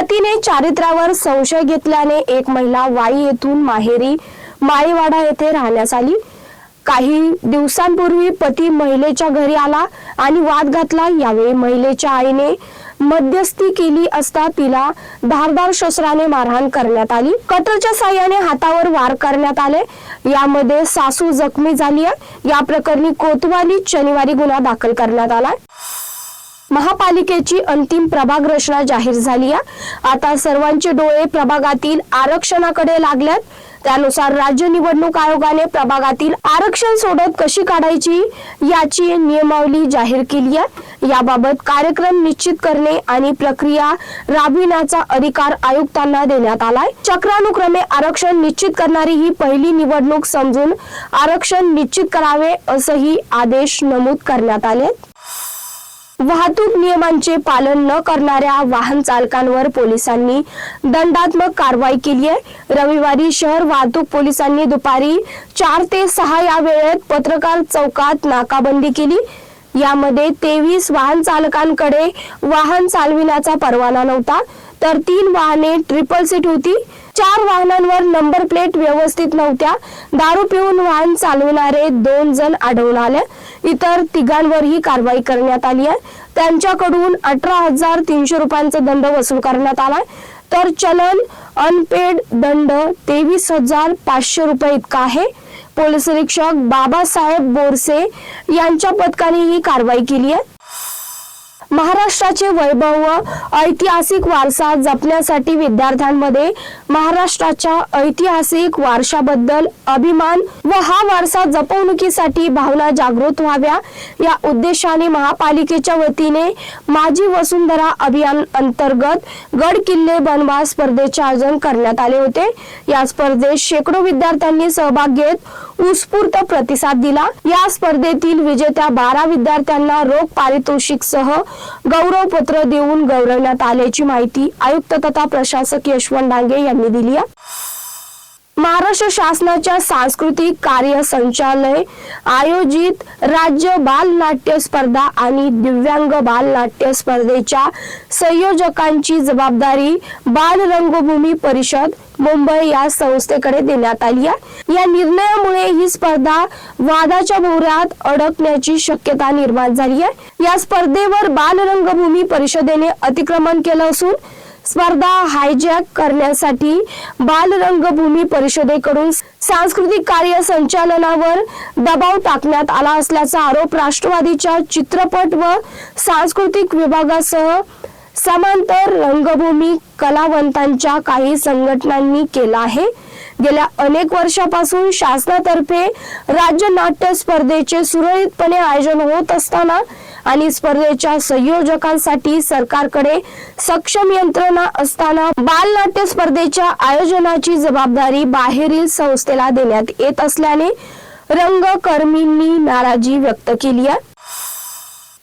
पतीने चारित्र्यावर संशय घेतल्याने एक महिला वाई येथून माहेरी माळीवाडा येथे राहण्यास आली. काही दिवसांपूर्वी पती महिलेच्या घरी आला आणि वाद घातला. यावेळी महिलेच्या आईने मध्यस्थी केली असता तिला धारदार शस्त्राने मारहाण करण्यात आली. कटरच्या साह्याने हातावर वार करण्यात आले. यामध्ये सासू जखमी झाली. आहे या प्रकरणी कोतवाली शनिवारी गुन्हा दाखल करण्यात आला. महापालिकेची अंतिम प्रभाग रचना जाहीर झाली आहे. आता सर्वांचे डोळे प्रभागातील आरक्षणाकडे लागल्यात. त्यानुसार राज्य निवडणूक आयोगाने प्रभागातील आरक्षण सोडत कशी काढायची याची नियमावली जाहीर केली आहे. याबाबत कार्यक्रम निश्चित करणे आणि प्रक्रिया राबविण्याचा अधिकार आयुक्तांना देण्यात आलाय. चक्रानुक्रमे आरक्षण निश्चित करणारी ही पहिली निवडणूक समजून आरक्षण निश्चित करावे असंही आदेश नमूद करण्यात आले वाहतूक नियमांचे पालन न करणाऱ्या वाहन चालकांवर पोलिसांनी दंडात्मक कारवाई केली आहे. रविवारी शहर वाहतूक पोलिसांनी दुपारी चार ते सहा या वेळेत पत्रकार चौकात नाकाबंदी केली. यामध्ये तेवीस वाहन चालकांकडे वाहन चालविण्याचा परवाना नव्हता तर तीन वाहने ट्रिपल सीट होती. चार वाहनांवर नंबर प्लेट व्यवस्थित नव्हत्या. दारू पिऊन वाहन चालविणारे दोन जण आढळून आले. इतर तिघांवर ही कारवाई करण्यात आली आहे. त्यांच्याकडून अठरा हजार तीनशे रुपयांचा दंड वसूल करण्यात आलाय. तर चलन अनपेड दंड तेवीस हजार पाचशे रुपये इतका आहे. पोलीस निरीक्षक बाबासाहेब बोरसे यांच्या पथकाने ही कारवाई केली आहे. महाराष्ट्राचे वैभव व ऐतिहासिक वारसा जपण्यासाठी विद्यार्थ्यांमध्ये महाराष्ट्राच्या ऐतिहासिक वारशाबद्दल अभिमान व हा वारसा जपवणुकीसाठी भावना जागृत व्हाव्या. या उद्देशाने महापालिकेच्या वतीने माझी वसुंधरा अभियान अंतर्गत गड किल्ले बनवा स्पर्धेचे आयोजन करण्यात आले होते. या स्पर्धेत शेकडो विद्यार्थ्यांनी सहभाग घेत उत्स्फूर्त प्रतिसाद दिला. या स्पर्धेतील विजेत्या बारा विद्यार्थ्यांना रोख पारितोषिक सह गौरव पत्र देऊन गौरवण्यात आल्याची माहिती आयुक्त तथा प्रशासक यशवंत डांगे यांनी दिली आहे. महाराष्ट्र शासनाच्या सांस्कृतिक कार्य संचालय आयोजित राज्य बाल नाट्य स्पर्धा आणि दिव्यांग बाल नाट्य स्पर्धेच्या संयोजकांची जबाबदारी बाल रंगभूमी परिषद मुंबई या संस्थेकडे देण्यात आली आहे. या निर्णयामुळे ही स्पर्धा वादाच्या भोवऱ्यात अडकण्याची शक्यता निर्माण झाली आहे. या स्पर्धेवर बाल रंगभूमी परिषदेने अतिक्रमण केलं असून स्पर्धा हायजॅक करण्यासाठी बालरंगभूमी परिषदेकडून सांस्कृतिक कार्य संचालनावर दबाव टाकण्यात आला असल्याचा आरोप राष्ट्रवादीच्या चित्रपट व सांस्कृतिक विभागासह समांतर रंगभूमी कलावंतांच्या काही संघटनांनी केला आहे. गेल्या अनेक वर्षापासून शासनातर्फे राज्य नाट्य स्पर्धेचे सुरळीतपणे आयोजन होत असताना आणि स्पर्धेच्या संयोजकांसाठी सरकारकडे सक्षम यंत्रणा असताना बालनाट्य स्पर्धेच्या आयोजनाची जबाबदारी बाहेरील संस्थेला देण्यात येत असल्याने रंगकर्मींनी नाराजी व्यक्त केली आहे.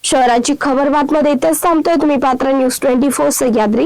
शहराची खबर बातमध्ये इथेच थांबतोय तुम्ही पात्र न्यूज ट्वेंटी फोर सह्याद्री